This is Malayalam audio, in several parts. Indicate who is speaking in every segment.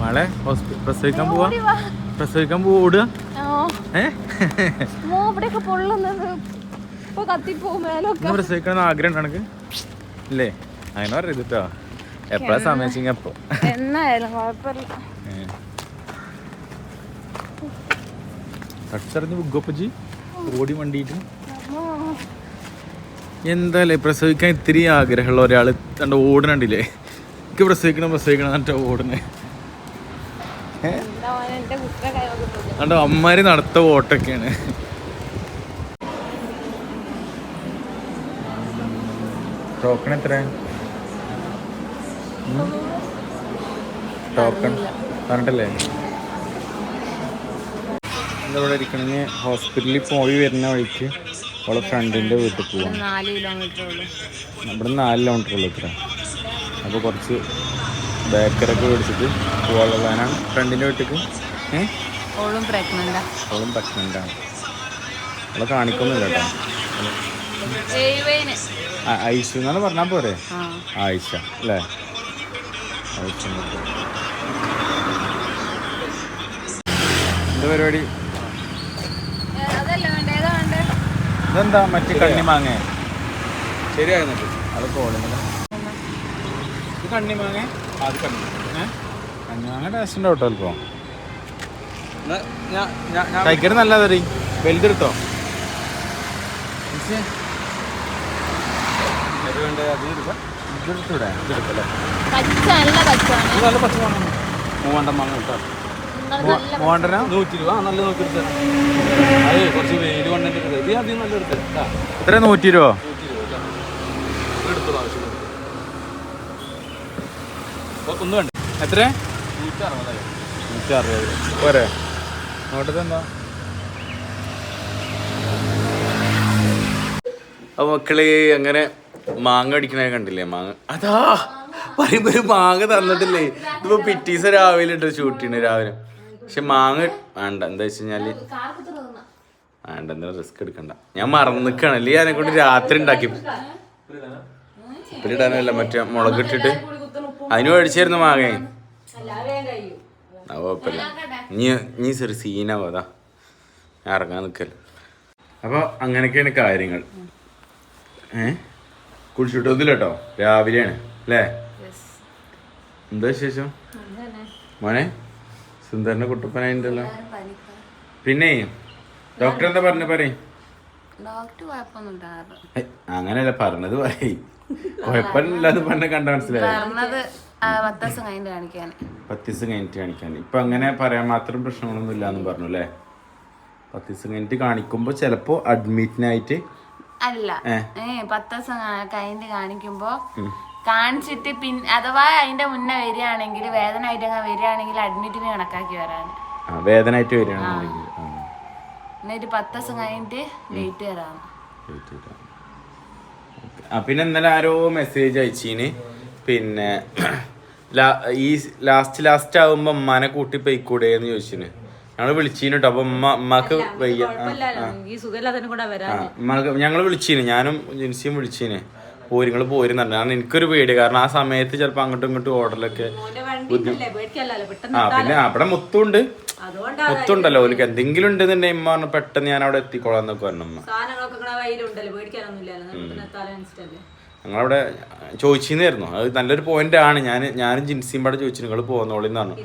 Speaker 1: മോളെ പ്രസവിക്കാൻ പോവാ? പ്രസവിക്കാൻ പോവാ ഓടുക പ്രസവിക്കണം ആഗ്രഹം ഉണ്ട് നിനക്ക്? ഇല്ലേ? അങ്ങനെ പറയരുത് കേട്ടോ എപ്പോഴാ സമയിച്ചെങ്കിൽ എപ്പോ?
Speaker 2: എന്നായാലും കുഴപ്പമില്ല.
Speaker 1: കച്ചറിഞ്ഞ് ബുഗപ്പച്ചി ഓടി വണ്ടിയിട്ട്.
Speaker 2: അമ്മോ.
Speaker 1: എന്തായാലേ പ്രസവിക്കാൻ ഇത്തിരി ആഗ്രഹമുള്ള ഒരാൾ കണ്ട ഓടണണ്ടില്ലേ എനിക്ക് പ്രസവിക്കണം പ്രസവിക്കണം എന്നിട്ട് ഓടണേ
Speaker 2: എന്താ മോനെ, എന്റെ കുട്ടിയുടെ കൈ വന്നിട്ടുണ്ട്
Speaker 1: കണ്ടോ അമ്മമാര് നടത്ത ഓട്ടൊക്കെയാണ് ടോക്കൺ എത്ര? ടോക്കൺ പറഞ്ഞിട്ടല്ലേ? എന്താ ഇവിടെ ഇരിക്കണെങ്കിൽ ഹോസ്പിറ്റലിൽ പോയി വരുന്ന വഴിക്ക് അവളെ ഫ്രണ്ടിന്റെ വീട്ടിൽ പോവാം.
Speaker 2: നാല് കിലോമീറ്റർ ഉള്ളു.
Speaker 1: ഇവിടെ നാല് കിലോമീറ്റർ ഉള്ളൂ ഇത്ര. അപ്പോൾ കുറച്ച് ബേക്കറൊക്കെ മേടിച്ചിട്ട് പോകാനുള്ളതാണ്. ഫ്രണ്ടിന്റെ വീട്ടിലേക്ക് ഏഹ്
Speaker 2: ഓളും പ്രഗ്നന്റാ.
Speaker 1: അവളും പ്രഗ്നന്റാണ് അവളെ കാണിക്കൊന്നുമില്ല കേട്ടോ ഐഷു എന്നാണ് പറഞ്ഞാൽ പോരെ?
Speaker 2: ആ.
Speaker 1: ആയിഷ അല്ലേ? ആയിഷ. എന്താ പരിപാടി?
Speaker 2: അതല്ല വേണ്ട? ഏതാ
Speaker 1: ഇതെന്താ? മറ്റേ കണ്ണി മാങ്ങ.
Speaker 3: ശരിയായിരുന്നിട്ട്
Speaker 1: അത് കോളിങ്ങനെ കണ്ണി മാങ്ങ? അത് കണ്ണി കണ്ണി മാങ്ങ ടേസ്റ്റ് ഉണ്ടാവും കേട്ടോ അല്പം.
Speaker 3: ഞാൻ ഞാൻ ഞാൻ
Speaker 1: കഴിക്കരുത് നല്ലതറി വലുതെടുത്തോ
Speaker 2: നല്ല
Speaker 3: നല്ല പച്ച മൂവാണ്ടം മാങ്ങ കേട്ടോ
Speaker 2: നിങ്ങൾ നല്ല
Speaker 1: മൂവാണ്ടന?
Speaker 3: നൂറ്റി രൂപ നല്ല നോക്കി എടുത്തത് അത് കുറച്ച് വെയിൽ കൊണ്ടിട്ട് ഇത് ആദ്യം നല്ല എടുത്തത് കേട്ടാ
Speaker 1: എത്ര നൂറ്റി രൂപ
Speaker 3: നൂറ്റി രൂപ കേട്ടോ എടുത്തത് ആവശ്യം ഒന്ന് വേണ്ട
Speaker 1: എത്ര
Speaker 3: നൂറ്റി
Speaker 1: അറുപത് പോരെ. നോട്ടത്തെ എന്താ? അപ്പൊ മക്കളെ അങ്ങനെ മാങ്ങ അടിക്കണ കണ്ടില്ലേ? മാങ്ങ. അതാ പറയുമ്പോ ഒരു മാങ്ങ തന്നിട്ടില്ലേ? ഇതിപ്പോ പിറ്റീസ് രാവിലെ ഇട്ട് ഷൂട്ടിന് രാവിലെ. പക്ഷെ മാങ്ങ വേണ്ട. എന്താ വെച്ച് കഴിഞ്ഞാൽ വേണ്ട എന്താ റിസ്ക് എടുക്കണ്ട. ഞാൻ മറന്നിക്കാണ് നിക്കണല്ലേ അതിനെ കൊണ്ട് രാത്രി ഉണ്ടാക്കി. ഉപ്പിലിടാനല്ല മറ്റേ മുളക് ഇട്ടിട്ട്. അതിന് മേടിച്ചായിരുന്നു മാങ്ങ. ആ കുഴപ്പമില്ല. നീ നീ ചെറിയ സീനാവും അതാ. ഞാൻ ഇറങ്ങാൻ നിൽക്കല്ല അപ്പോൾ അങ്ങനെയൊക്കെയാണ് കാര്യങ്ങൾ. ഏ? കുളിച്ചിട്ടൊന്നുമില്ല കേട്ടോ രാവിലെയാണ് അല്ലേ? എന്താ വിശേഷം? മോനെ സുന്ദരനെ കുട്ടപ്പനായിട്ടുണ്ടല്ലോ പിന്നെ ഡോക്ടർ എന്താ പറഞ്ഞ പറയും? അങ്ങനെയല്ല പറഞ്ഞത് പറയും. കുഴപ്പമില്ലാന്ന് പറഞ്ഞ കണ്ട മനസ്സിലായി
Speaker 2: പത്ത് ദിവസം കഴിഞ്ഞിട്ട് കാണിക്കാൻ.
Speaker 1: ഇപ്പൊ അങ്ങനെ പറയാൻ മാത്രം പ്രശ്നങ്ങളൊന്നും ഇല്ലാന്ന് പറഞ്ഞു അല്ലേ? പത്ത് ദിവസം കഴിഞ്ഞിട്ട് കാണിക്കുമ്പോ ചിലപ്പോ അഡ്മിറ്റിനായിട്ട്
Speaker 2: അല്ല. പത്ത് ദിവസം കഴിഞ്ഞിട്ട് കാണിക്കുമ്പോ കാണിച്ചിട്ട് പിന്നെ അഥവാ അതിന്റെ മുന്നേ വരികയാണെങ്കിൽ വേദന ആയിട്ട് വരികയാണെങ്കിൽ അഡ്മിറ്റിന് കണക്കാക്കി വരാൻ.
Speaker 1: ആ, വേദനയായിട്ട് വരികയാണെന്നുണ്ടെങ്കിൽ. ആ,
Speaker 2: എന്നിട്ട് പത്ത് ദിവസം കഴിഞ്ഞിട്ട്
Speaker 1: പിന്നെ ഇന്നലെ ആരോ മെസ്സേജ് അയച്ചീന്. പിന്നെ ഈ ലാസ്റ്റ് ലാസ്റ്റ് ആവുമ്പോ ഉമ്മാനെ കൂട്ടി പോയിക്കൂടെ എന്ന് ചോദിച്ചിന്. ഞങ്ങൾ വിളിച്ചീന് കേട്ടോ അപ്പൊ ഉമ്മ ഉമ്മക്ക് വയ്യ ഞങ്ങൾ വിളിച്ചീന് ഞാനും ജിൻസിയും വിളിച്ചീന്. പോരിങ്ങൾ പോരുന്നുണ്ട് കാരണം എനിക്കൊരു പേടി. കാരണം ആ സമയത്ത് ചിലപ്പോ അങ്ങോട്ടും ഇങ്ങോട്ടും ഓർഡറിലൊക്കെ ആ പിന്നെ അവിടെ മുത്തുണ്ട് മുത്തുണ്ടല്ലോ. ഓലിക്ക് എന്തെങ്കിലും ഉണ്ടെന്നുണ്ടെങ്കിൽ ഇമ്മ പറഞ്ഞു പെട്ടെന്ന് ഞാൻ അവിടെ എത്തിക്കോളാം എന്നൊക്കെ പറഞ്ഞു ഞങ്ങളവിടെ ചോദിച്ചിരുന്നു അത് നല്ലൊരു പോയിന്റ് ആണ്. ഞാൻ ഞാനും ജിൻസിയും പാടെ ചോദിച്ചു നിങ്ങൾ പോകുന്നോളിന്ന് പറഞ്ഞു.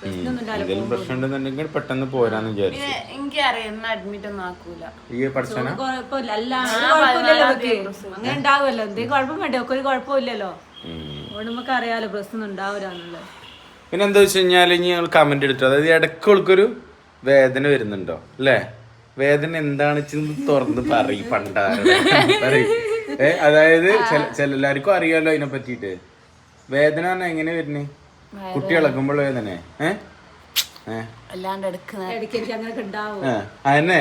Speaker 4: പിന്നെ വെറുതെ തൊട്ട് പോരാനനുസരിച്ചല്ലേ പ്രശ്നമൊന്നും ഉണ്ടാവില്ല
Speaker 1: എന്തെങ്കിലും പ്രശ്നം ഉണ്ടെന്നുണ്ടെങ്കിൽ പെട്ടെന്ന് പോരാന്ന് വിചാരിച്ചു.
Speaker 2: പിന്നെ എനിക്കറിയാം ഇന്ന് അഡ്മിറ്റ് ഒന്നും ആക്കൂല.
Speaker 1: ഈ പഠിച്ചന
Speaker 4: അല്ല ഒരു കുഴപ്പമില്ലല്ലോ അവർക്ക് അങ്ങനെ ഉണ്ടാവുമല്ലോ. എന്തെങ്കിലും കുഴപ്പം വേണ്ടേ? ഒക്കെ ഒരു കുഴപ്പമില്ലല്ലോ. അതുകൊണ്ട് നമുക്ക് അറിയാലോ പ്രശ്നം
Speaker 1: പിന്നെ എന്താ വെച്ച് കഴിഞ്ഞാൽ ഇനി ഞങ്ങൾ കമന്റ് എടുത്തു. അതായത് ഇടയ്ക്ക് വേദന വരുന്നുണ്ടോ? അല്ലേ? വേദന എന്താണ് തുറന്ന് പറയും ഏ അതായത് ചില- എല്ലാവർക്കും അറിയാലോ അതിനെ പറ്റിയിട്ട്. വേദന എങ്ങനെ വരുന്നേ? കുട്ടി ആ, അതന്നെ.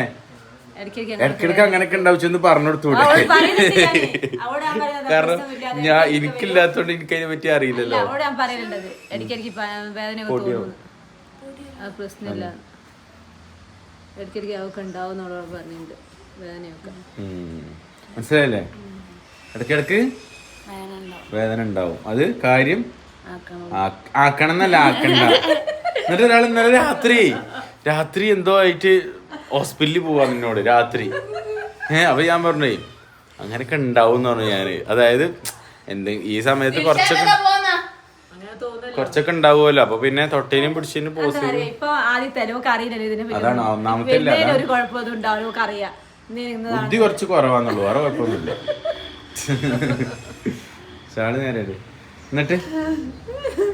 Speaker 1: ഇടക്കിടക്ക് അങ്ങനെയൊക്കെ ഉണ്ടാവും. ചെന്ന് പറഞ്ഞു കൊടുത്തൂടെ കാരണം ഞാൻ എനിക്കില്ലാത്തോണ്ട് എനിക്ക് അതിനെ പറ്റി അറിയില്ലല്ലോ.
Speaker 4: പ്രശ്നമില്ല. ഇടയ്ക്കിടയ്ക്ക് ഉണ്ടാവും പറഞ്ഞിട്ടുണ്ട്. വേദനയൊക്കെ.
Speaker 1: മനസ്സിലായില്ലേ? ഇടയ്ക്കിടയ്ക്ക്
Speaker 2: വേനുണ്ടോ
Speaker 1: വേദന ഉണ്ടാവും. അത് കാര്യം
Speaker 2: ആക്കണം.
Speaker 1: എന്നല്ല ആക്കണ്ട. എന്നിട്ട് ഒരാൾ ഇന്നലെ രാത്രി രാത്രി എന്തോ ആയിട്ട് ഹോസ്പിറ്റലിൽ പോവാ നിന്നോട് രാത്രി. ഏ അപ്പൊ ഞാൻ പറഞ്ഞേ അങ്ങനെയൊക്കെ ഉണ്ടാവും എന്ന് പറഞ്ഞു ഞാൻ. അതായത് എന്തെങ്കിലും ഈ സമയത്ത് കുറച്ചൊക്കെ കുറച്ചൊക്കെ ഉണ്ടാവുമല്ലോ. അപ്പൊ പിന്നെ തൊട്ടേനും പിടിച്ചതിനും പോസ്. അതാണ് ഒന്നാമത്തെ ബുദ്ധി കുറച്ച് കുറവാന്നുള്ളൂ വേറെ കുഴപ്പമൊന്നുമില്ല. ചാൾ നേരെ എന്നിട്ട്?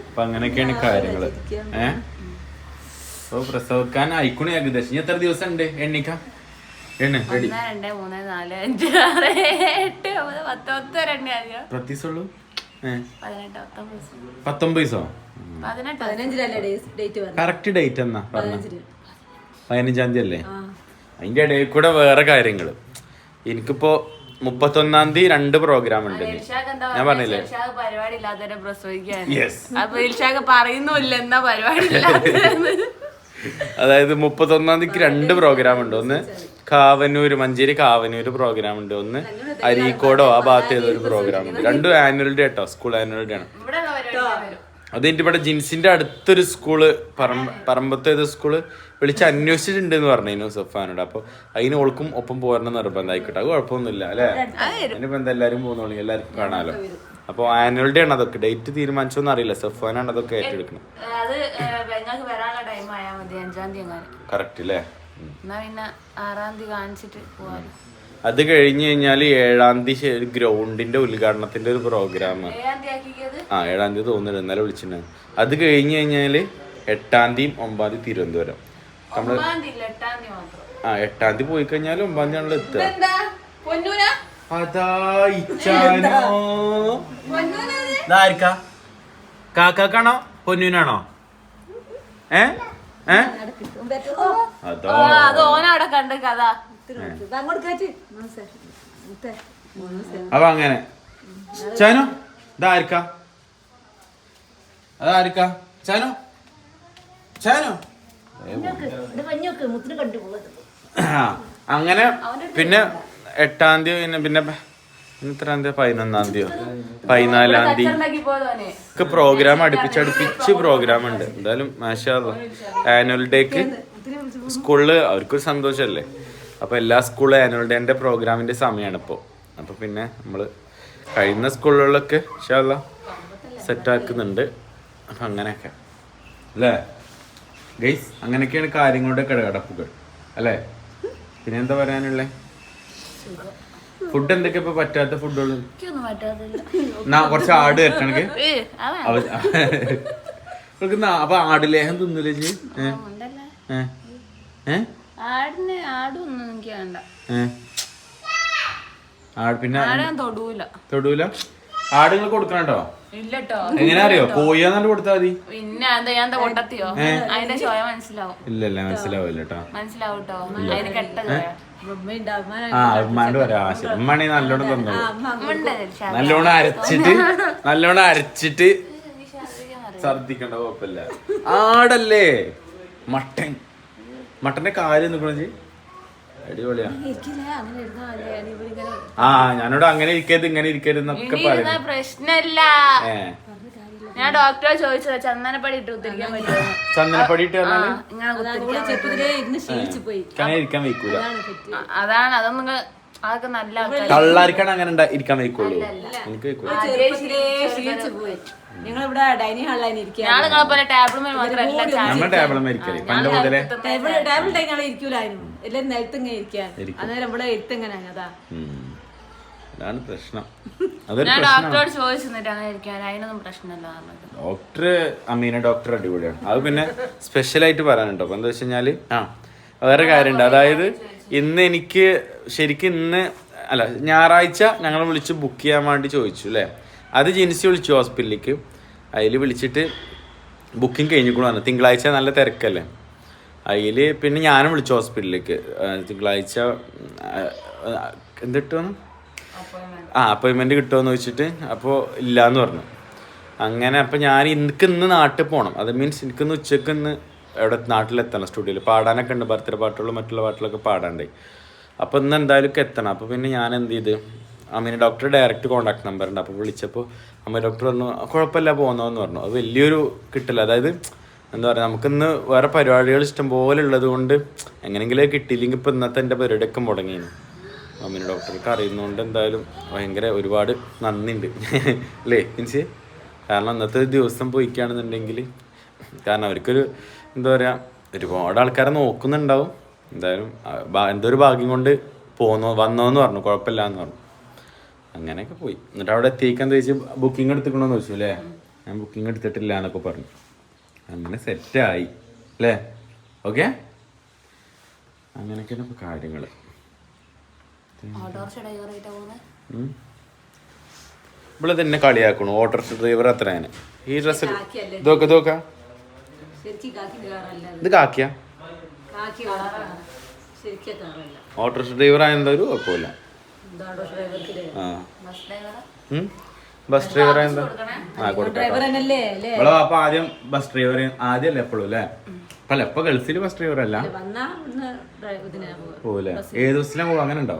Speaker 1: അപ്പൊ അങ്ങനെയൊക്കെയാണ് കാര്യങ്ങൾ. ഏ? അപ്പൊ പ്രസവിക്കാൻ അയക്കണേ ഏകദേശം. ഇനി എത്ര ദിവസം ഉണ്ട് എണ്ണിക്കാം? എണ്ണ റെഡി
Speaker 2: ഒന്ന് രണ്ട് മൂന്ന് നാല് അഞ്ച് ആറ് എട്ട് ഒമ്പത് പത്ത് പത്ത് രണ്ട് അധികം
Speaker 1: പ്രത്യേകിച്ചുള്ളൂ ഏ?
Speaker 2: പതിനെട്ട് പത്തൊമ്പത് ദിവസം.
Speaker 1: പത്തൊമ്പത് ദിവസോ?
Speaker 2: പതിനെട്ട്
Speaker 4: ഡേറ്റ് പറഞ്ഞു
Speaker 1: കറക്റ്റ് ഡേറ്റ് എന്നാ പറഞ്ഞ പതിനഞ്ചാം തീയതി അല്ലേ അതിന്റെ ഇടയിൽ കൂടെ വേറെ കാര്യങ്ങൾ. എനിക്കിപ്പോ മുപ്പത്തൊന്നാം തീയതി രണ്ട് പ്രോഗ്രാം ഉണ്ട് ഞാൻ പറഞ്ഞില്ലേ?
Speaker 2: പരിപാടി ഇല്ലാത്തവരെ പ്രസവിക്കാൻ
Speaker 1: Yes.
Speaker 2: അപ്പൊ ഇൽഷാക്ക് പറയുന്നില്ല എന്നാ പരിപാടി
Speaker 1: അതായത് മുപ്പത്തൊന്നാം തീയതിക്ക് രണ്ട് പ്രോഗ്രാം ഉണ്ട്. ഒന്ന് കാവന്നൂര് മഞ്ചേരി കാവന്നൂര് പ്രോഗ്രാം ഉണ്ട്. ഒന്ന് അരീക്കോടോ ആ ഭാഗത്ത് ഏതൊരു പ്രോഗ്രാം ഉണ്ട്. രണ്ടും ആനുവൽ ഡേ കേട്ടോ സ്കൂൾ ആനുവൽ ഡേ ആണ്. അത് കഴിഞ്ഞിട്ട് ഇവിടെ ജിൻസിന്റെ അടുത്തൊരു സ്കൂൾ പറമ്പ പറമ്പത്തെ ഏത് സ്കൂൾ വിളിച്ച് അന്വേഷിച്ചിട്ടുണ്ട് എന്ന് പറഞ്ഞു സഫാനോട്. അപ്പൊ അതിന് ഓൾക്കും ഒപ്പം പോരണം നിർബന്ധമായിക്കോട്ടെ. അത് കുഴപ്പമൊന്നുമില്ല അല്ലേ? അതിനിപ്പോ എന്താ എല്ലാരും പോകുന്നോളൂ എല്ലാവർക്കും കാണാലോ. അപ്പൊ ആനുവൽ ഡേ ആണ് അതൊക്കെ. ഡേറ്റ് തീരുമാനിച്ചോന്ന് അറിയില്ല. സഫാനാണ് അതൊക്കെ ഏറ്റെടുക്കുന്നത്.
Speaker 2: അത് ഞങ്ങൾക്ക് വരാനുള്ള ടൈം ആയാൽ മതി അഞ്ചാം തീയതി
Speaker 1: കറക്റ്റ് അല്ലേ ഉം.
Speaker 2: എന്നാ പിന്നെ ആറാം തീയതി കാണിച്ചിട്ട്
Speaker 1: അത് കഴിഞ്ഞ് കഴിഞ്ഞാൽ ഏഴാം തീയതി ഗ്രൗണ്ടിന്റെ ഉദ്ഘാടനത്തിന്റെ ഒരു പ്രോഗ്രാം ആ ഏഴാം തീയതി തോന്നുന്നുണ്ട്. ഇന്നലെ വിളിച്ചിട്ടുണ്ടായിരുന്നു. അത് കഴിഞ്ഞ് കഴിഞ്ഞാൽ എട്ടാം തീയതി ഒമ്പതാം തീയതി തിരുവനന്തപുരം.
Speaker 2: നമ്മൾ
Speaker 1: ആ എട്ടാം തീയതി പോയി കഴിഞ്ഞാൽ ഒമ്പതാം തീയതി ആണല്ലോ എത്തുക. അതാ ഇച്ചാനോ. കാക്കാക്കാണോ? പൊന്നൂനാണോ? ഏ? ഏ? അപ്പൊ അങ്ങനെ. ചാനോ ഇതാരിക്കാ അതാരിക്കാ ചാനോ ചാനോ അങ്ങനെ പിന്നെ എട്ടാം തീയതി പിന്നെ പിന്നെ പിന്നെ എത്രാം തീയതി? പതിനൊന്നാം തീയതിയോ? പതിനാലാം തീയതി. പ്രോഗ്രാം അടുപ്പിച്ച് അടുപ്പിച്ച് പ്രോഗ്രാം ഉണ്ട്. എന്തായാലും മാഷാ ആനുവൽ ഡേക്ക് സ്കൂളിൽ അവർക്കൊരു സന്തോഷമല്ലേ അപ്പൊ എല്ലാ സ്കൂളിലും ആനുവൽ ഡേന്റെ പ്രോഗ്രാമിന്റെ സമയമാണ് ഇപ്പോ അപ്പൊ പിന്നെ നമ്മൾ കഴിയുന്ന സ്കൂളുകളിലൊക്കെ സെറ്റ് ആക്കുന്നുണ്ട്. അപ്പൊ അങ്ങനെയൊക്കെ. അല്ലേ? ഗൈസ് അങ്ങനെയൊക്കെയാണ് കാര്യങ്ങളുടെ കിടകടപ്പുകൾ. അല്ലേ? പിന്നെ എന്താ പറയാനുള്ളേ? ഫുഡ് എന്തൊക്കെ ഇപ്പൊ പറ്റാത്ത ഫുഡുകൾ? എന്നാ കുറച്ച് ആട് നാ- അപ്പൊ ആടിലേഹം തിന്നില്ലേ ഏ?
Speaker 2: ആടിന് ആടൊന്നും എനിക്ക് വേണ്ട.
Speaker 1: ആട് പിന്നെ
Speaker 2: തൊടൂല.
Speaker 1: തൊടൂല? ആടുകൾ കൊടുക്കണം കേട്ടോ
Speaker 2: ഇല്ലട്ടോ
Speaker 1: എങ്ങനെ അറിയോ നല്ല കൊടുത്താൽ മതി.
Speaker 2: പിന്നെ എന്താ ഞാൻ എന്താ അതിന്റെ ചോയ മനസ്സിലാവും.
Speaker 1: ഇല്ല ഇല്ല മനസ്സിലാവില്ല കേട്ടോ
Speaker 2: മനസ്സിലാവും കേട്ടോ അതിന് കെട്ട ചോയ.
Speaker 1: ആ ഉമ്മാണ്ട് പറയാ ശരി. ഉമ്മാണി നല്ലോണം
Speaker 2: തന്നു.
Speaker 1: നല്ലോണം അരച്ചിട്ട് നല്ലോണം അരച്ചിട്ട് ഛർദിക്കണ്ട കുഴപ്പമില്ല. ആടല്ലേ? മട്ടൻ. മട്ടന്റെ കാര്യം നിക്കണ അടിപൊളിയാ. ആ ഞാനോട് അങ്ങനെ ഇരിക്കരുത് ഇങ്ങനെ ഇരിക്കരുത് എന്നൊക്കെ
Speaker 2: ഇനി ഇരുന്ന
Speaker 1: പറയും
Speaker 2: പ്രശ്നമില്ല ഞാൻ ഡോക്ടറെ ചോദിച്ചത് ചന്ദനപ്പടി ഇട്ട് കുത്തിരിക്കാൻ പറ്റുമോ?
Speaker 1: ചന്ദനപ്പടി ഇട്ട്
Speaker 2: ഇങ്ങനെ
Speaker 1: ഇരിക്കാൻ വയ്ക്കൂല.
Speaker 2: അതാണ് അതൊന്നും അതൊക്കെ നല്ല
Speaker 1: അങ്ങനെ ഇരിക്കാൻ വയ്ക്കുള്ളൂ? എനിക്ക്
Speaker 4: പോയി. ഞങ്ങളിവിടെ ഡൈനിങ് ഹാളിലാണ് ഇരിക്കുക
Speaker 2: ഞാൻ നിങ്ങളെ പോലെ മാത്രമല്ല
Speaker 1: നമ്മൾ പണ്ട് മുതലേ
Speaker 4: ടേബിൾ ഇരിക്കൂലായിരുന്നു. എല്ലാവരും അന്നേരം ഇവിടെ അതാ
Speaker 1: ഉം. അതാണ് പ്രശ്നം. അതൊരു
Speaker 2: ഞാൻ
Speaker 1: പ്രശ്നം
Speaker 2: ഡോക്ടറോട് ഇരിക്കാൻ. അതിനൊന്നും പ്രശ്നമില്ല പറഞ്ഞത്
Speaker 1: ഡോക്ടർ അമീന ഡോക്ടർ അടിപൊളിയാണ്. അത് പിന്നെ സ്പെഷ്യലായിട്ട് പറയാനുണ്ടോ? അപ്പൊ എന്താ വെച്ച് കഴിഞ്ഞാൽ ആ വേറെ കാര്യമുണ്ട്. അതായത് ഇന്ന് എനിക്ക് ശരിക്കും ഇന്ന് അല്ല ഞായറാഴ്ച ഞങ്ങൾ വിളിച്ച് ബുക്ക് ചെയ്യാൻ വേണ്ടി ചോദിച്ചു അല്ലേ അത് ജിൻസി വിളിച്ചു ഹോസ്പിറ്റലിലേക്ക്. അതിൽ വിളിച്ചിട്ട് ബുക്കിംഗ് കഴിഞ്ഞിക്കൂടെ വന്നു തിങ്കളാഴ്ച നല്ല തിരക്കല്ലേ? അതിൽ പിന്നെ ഞാനും വിളിച്ചു ഹോസ്പിറ്റലിലേക്ക്. തിങ്കളാഴ്ച തിങ്കളാഴ്ച എന്തിട്ടു ആ അപ്പോയിൻമെന്റ് കിട്ടുമെന്ന് വെച്ചിട്ട് അപ്പോൾ ഇല്ലയെന്ന് പറഞ്ഞു. അങ്ങനെ അപ്പോൾ ഞാൻ എനിക്ക് ഇന്ന് നാട്ടിൽ പോകണം അത് മീൻസ് എനിക്കിന്ന് ഉച്ചക്കിന്ന് എവിടെ നാട്ടിലെത്തണം. സ്റ്റുഡിയോയിൽ പാടാനൊക്കെ ഉണ്ട് ബർത്ത്ഡേ പാട്ടുകളും മറ്റുള്ള പാട്ടുകളൊക്കെ പാടാണ്ടായി അപ്പോൾ ഇന്ന് എന്തായാലും എത്തണം. അപ്പോൾ പിന്നെ ഞാൻ എന്ത് ചെയ്ത്? അമ്മീനെ ഡോക്ടർ ഡയറക്റ്റ് കോൺടാക്ട് നമ്പർ ഉണ്ട്. അപ്പോൾ വിളിച്ചപ്പോൾ അമ്മ ഡോക്ടർ പറഞ്ഞു കുഴപ്പമില്ല പോകുന്നതെന്ന് പറഞ്ഞു. അത് വലിയൊരു കിട്ടില്ല അതായത് എന്താ പറയുക നമുക്കിന്ന് വേറെ പരിപാടികൾ ഇഷ്ടം പോലെ ഉള്ളത് കൊണ്ട് എങ്ങനെയെങ്കിലും കിട്ടിയില്ലെങ്കിൽ ഇപ്പോൾ ഇന്നത്തെ എന്റെ പരിപാടിയൊക്കെ മുടങ്ങിയിരുന്നു അമ്മീനെ ഡോക്ടർക്ക് അറിയുന്നതുകൊണ്ട് എന്തായാലും ഭയങ്കര ഒരുപാട് നന്ദിയുണ്ട് അല്ലേ മീൻസ്? കാരണം അന്നത്തെ ദിവസം പോയിക്കുകയാണെന്നുണ്ടെങ്കിൽ കാരണം അവർക്കൊരു എന്താ പറയുക ഒരുപാട് ആൾക്കാരെ നോക്കുന്നുണ്ടാവും. എന്തായാലും എന്തൊരു എന്തോ ഒരു ഭാഗ്യം കൊണ്ട് പോന്നോ വന്നോന്ന് പറഞ്ഞു കുഴപ്പമില്ല എന്ന് പറഞ്ഞു. അങ്ങനെയൊക്കെ പോയി. എന്നിട്ട് അവിടെ എത്തിയേക്കാൻ ചോദിച്ചു ബുക്കിംഗ് എടുത്തിക്കണമെന്ന് ചോദിച്ചു അല്ലേ? ഞാൻ ബുക്കിംഗ് എടുത്തിട്ടില്ല എന്നൊക്കെ പറഞ്ഞു. അങ്ങനെ സെറ്റായി അല്ലേ? ഓക്കെ അങ്ങനെയൊക്കെയാണ് ഇപ്പോൾ കാര്യങ്ങൾ ഇവിടെ തന്നെ കളിയാക്കണു ഓട്ടോറിക്ഷ ഡ്രൈവർ അത്ര തന്നെ. ഈ ഡ്രസ്സ് ഇതൊക്കെ ഇതൊക്കെ. ഇത് കാക്കിയ? ഓട്ടോറിക്ഷ ഡ്രൈവർ ആയതൊരു കുഴപ്പമില്ല.
Speaker 2: ബസ് ഡ്രൈവർ
Speaker 1: ഉം? ബസ് ഡ്രൈവർ ആ കൊടുക്കാം
Speaker 4: ഡ്രൈവർ തന്നെയല്ലേ അല്ലേ?
Speaker 1: ഇവിടെ അപ്പൊ ആദ്യം ബസ് ഡ്രൈവർ ആദ്യമല്ല എപ്പോഴും അല്ലേ? അപ്പൊ അല്ല ഇപ്പൊ ഗൾഫിൽ ബസ് ഡ്രൈവർ അല്ല പോവില്ലേ? ഏത് ബസ്സിലാ പോകും അങ്ങനെ ഉണ്ടോ?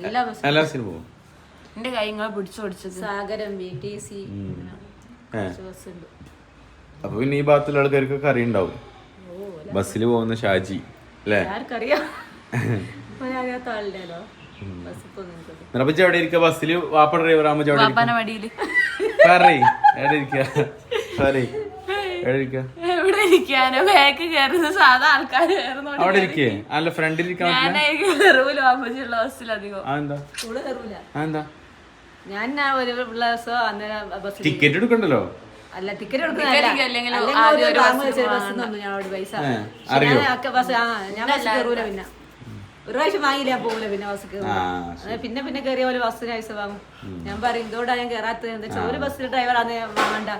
Speaker 4: എല്ലാ ബസ്
Speaker 1: ബസ്സിലും പോകും
Speaker 2: എന്റെ കൈ ഇങ്ങളെ
Speaker 4: സാഗരം B T C
Speaker 1: A.
Speaker 4: Bus ഉണ്ട്
Speaker 1: അപ്പൊ പിന്നെ ഈ ഭാഗത്തുള്ള ആൾക്കാർക്കൊക്കെ അറിയുണ്ടാവും. ബസ്സിൽ പോകുന്ന ഷാജി. അല്ലേ
Speaker 4: ആർക്കറിയാം. അറിയാത്ത
Speaker 1: എവിടെ ഇരിക്കുക ബസ്സിൽ വാപ്പ ഡ്രൈവർ ആകുമ്പോ എവിടെ ഇരിക്കുക ഇരിക്കുക
Speaker 2: ഇരിക്കാനോ? ബാക്ക് കയറുന്ന സാധാ ആൾക്കാർ കയറുന്നു
Speaker 1: അവിടെ ഇരിക്കേ? അല്ല ഫ്രണ്ടിൽ ഇരിക്കാൻ
Speaker 2: ഞാൻ കയറൂല വാപ്പച്ചിയുള്ള
Speaker 4: ഒരു അന്നേരം
Speaker 1: ടിക്കറ്റ് എടുക്കണ്ടല്ലോ?
Speaker 4: അല്ല ടിക്കറ്റ്
Speaker 2: ആദ്യം ഒരു
Speaker 4: പിന്നെ. പ്രാവശ്യം വാങ്ങിയില്ല പോകില്ല പോകൂല പിന്നെ ബസ് കയറും പിന്നെ പിന്നെ കയറിയ പോലെ ബസ്സിന് പൈസ വാങ്ങും. ഞാൻ പറയും ഇതോടാ ഞാൻ കയറാത്തത് എന്താ വെച്ചാൽ ഒരു ബസ്സിൽ ഡ്രൈവർ ആന്ന് വാങ്ങണ്ട.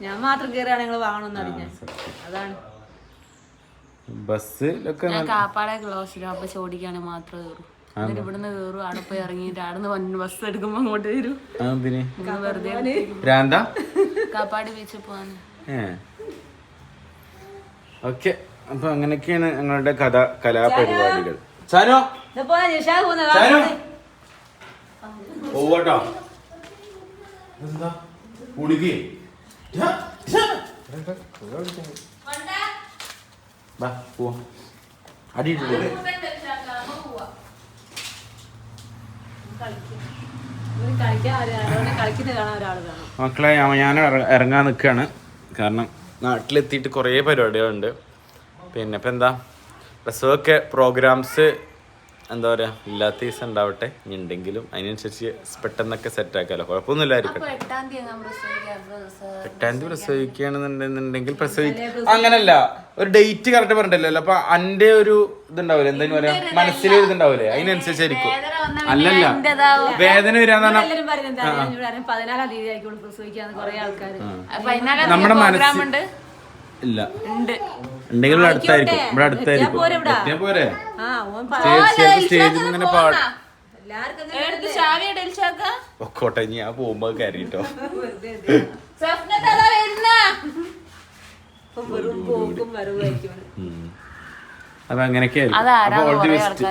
Speaker 4: ഞാൻ മാത്രം കയറിയാണ് നിങ്ങൾ വാങ്ങണമെന്ന് അറിഞ്ഞ. അതാണ്.
Speaker 1: ബസ്സിലൊക്കെ
Speaker 2: കാപ്പാടെ ക്ലോസിലും അപ്പൊ ചോടിക്കാണ് മാത്രം കയറൂ എന്നിട്ട് ഇവിടുന്ന് കയറും അവിടെ പോയി ഇറങ്ങിയിട്ട് അവിടെ നിന്ന് ബസ് എടുക്കുമ്പോ അങ്ങോട്ട് വരും.
Speaker 1: ആ, പിന്നെ
Speaker 2: ഇങ്ങനെ വെറുതെ കാപ്പാട് ബീച്ചിൽ പോവാന്
Speaker 1: ഏ. ഓക്കെ. അപ്പൊ അങ്ങനെയൊക്കെയാണ് ഞങ്ങളുടെ കഥ കലാപരിപാടികൾ.
Speaker 4: പോകുന്ന
Speaker 1: ചാനോ? പോവട്ടോ എന്താ കുടുങ്ങി. ബാ പോവാ. അടിയിട്ടില്ലേ
Speaker 4: കളിക്കാൻ
Speaker 1: മക്കളെ ഞാൻ- ഇറങ്ങാൻ നിൽക്കുകയാണ് കാരണം നാട്ടിലെത്തിയിട്ട് കുറേ പരിപാടികളുണ്ട്. പിന്നെ ഇപ്പം എന്താ? പ്രസവമൊക്കെ പ്രോഗ്രാംസ് എന്താ പറയുക ഇല്ലാത്ത ദിവസം ഉണ്ടാവട്ടെ ഇനി ഉണ്ടെങ്കിലും അതിനനുസരിച്ച് പെട്ടെന്നൊക്കെ സെറ്റ് ആക്കാലോ.
Speaker 2: കുഴപ്പമൊന്നുമില്ലായിരിക്കും എട്ടാം തീയതി
Speaker 1: പ്രസവിക്കുകയാണെന്നുണ്ടെന്നുണ്ടെങ്കിൽ പ്രസവി അങ്ങനല്ല ഒരു ഡേറ്റ് കറക്റ്റ് പറഞ്ഞില്ലല്ലോ അപ്പൊ അന്റെ ഒരു ഇതുണ്ടാവില്ലേ എന്തെങ്കിലും പറയാ മനസ്സിലെ ഒരു ഇതുണ്ടാവില്ലേ അതിനനുസരിച്ചായിരിക്കും. അല്ലല്ല വേദന വരാന്ന് പറഞ്ഞാൽ നമ്മുടെ മനസ്സിൽ ഇല്ല.
Speaker 2: ഉണ്ട്.
Speaker 1: ഉണ്ടെങ്കിൽ ഇവിടെ അടുത്തായിരിക്കും. ഇവിടെ അടുത്തായിരിക്കും.
Speaker 4: പോരെ ഇവിടെ.
Speaker 1: എത്തിയാ പോരെ.
Speaker 4: ആ ഓൻ പ-
Speaker 1: സ്റ്റേജിൽ ഇങ്ങനെ പാടും. ഒക്കോട്ടെ ഇനി ഞാൻ പോകുമ്പോ കയറിട്ടോ.
Speaker 2: സ്വപ്നത്തെ അതാ വരുന്ന.
Speaker 4: വെറും പോക്കും വരവുമായിരിക്കും
Speaker 1: അപ്പൊ അങ്ങനെയൊക്കെ ആയിരിക്കും അപ്പൊ
Speaker 2: അതാരാന്ന്
Speaker 1: ഓൾ ദി
Speaker 2: കുറെ
Speaker 1: ബെസ്റ്റ്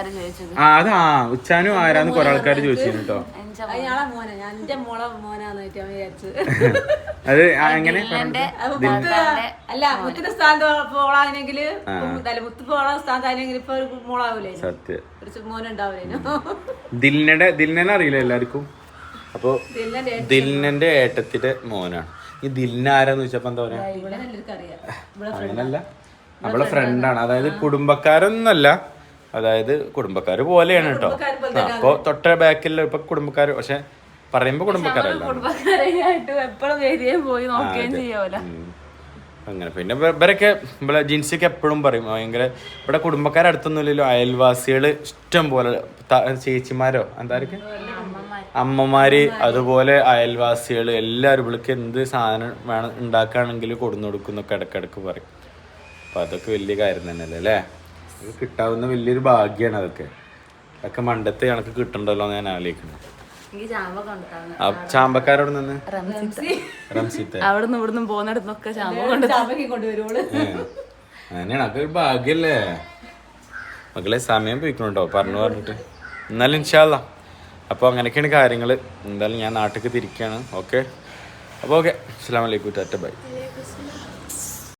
Speaker 1: ആ അത് ആ ഉച്ചാനും ആരാന്ന് കുറെ ആൾക്കാർ ചോദിച്ചിരുന്നു കേട്ടോ
Speaker 4: അത് അങ്ങനെ
Speaker 1: ദിൽനയുടെ ദിൽനനെ അറിയില്ല എല്ലാവർക്കും? അപ്പൊ ദിൽനന്റെ ഏട്ടത്തിന്റെ മോനാണ്. ഈ ദിൽന ആരാന്ന് ചോദിച്ചപ്പോ എന്താ പറയാ?
Speaker 4: എല്ലാവർക്കും അറിയാം. ഇവിടെ
Speaker 1: അങ്ങനല്ല. അവളെ ഫ്രണ്ടാണ് അതായത് കുടുംബക്കാരൊന്നല്ല അതായത് കുടുംബക്കാര് പോലെയാണ് കേട്ടോ അപ്പൊ തൊട്ട ബാക്കിൽ ഇപ്പൊ കുടുംബക്കാര് പക്ഷെ പറയുമ്പോ കുടുംബക്കാരല്ല. അങ്ങനെ. പിന്നെ ഇവ- ഇവരൊക്കെ ഇവിടെ ജിൻസിക്ക് എപ്പോഴും പറയും. ഭയങ്കര ഇവിടെ കുടുംബക്കാരടുത്തൊന്നുമില്ലല്ലോ അയൽവാസികൾ ഇഷ്ടം പോലെ ചേച്ചിമാരോ? എന്തായിരിക്കും അമ്മമാര്. അതുപോലെ അയൽവാസികൾ എല്ലാവരും ഇവിടേക്ക് എന്ത് സാധനം വേണം ഉണ്ടാക്കുകയാണെങ്കിൽ കൊടുന്നു കൊടുക്കുന്നൊക്കെ ഇടക്കിടക്ക് പറയും. അപ്പൊ അതൊക്കെ വലിയ കാര്യം തന്നെയല്ലേ അല്ലേ? അത് കിട്ടാവുന്ന വലിയൊരു ഭാഗ്യമാണ് അതൊക്കെ. അതൊക്കെ മണ്ടത്തെ കണക്ക് കിട്ടണ്ടല്ലോ എന്ന് ഞാൻ ആലോചിക്കുന്നു
Speaker 2: എനിക്ക് നിന്ന്? റംസിത്തെ.
Speaker 1: അവിടെ ചാമ്പക്കാരോട് നിന്ന്
Speaker 2: ഇവിടുന്ന്
Speaker 1: പോകുന്നിടത്തൊക്കെ. അങ്ങനെയാണ്. അതൊക്കെ ഒരു ഭാഗ്യല്ലേ? മക്കളെ സമയം പോയിക്കണുണ്ടോ പറഞ്ഞു പറഞ്ഞിട്ട്. എന്നാലും ഇൻഷാല്ല അപ്പോൾ അങ്ങനെയൊക്കെയാണ് കാര്യങ്ങൾ എന്തായാലും ഞാൻ നാട്ടിലേക്ക് തിരിക്കുകയാണ് ഓക്കെ? അപ്പോൾ ഓക്കെ. അസ്സാം വലൈക്കും ടാറ്റ ബൈ.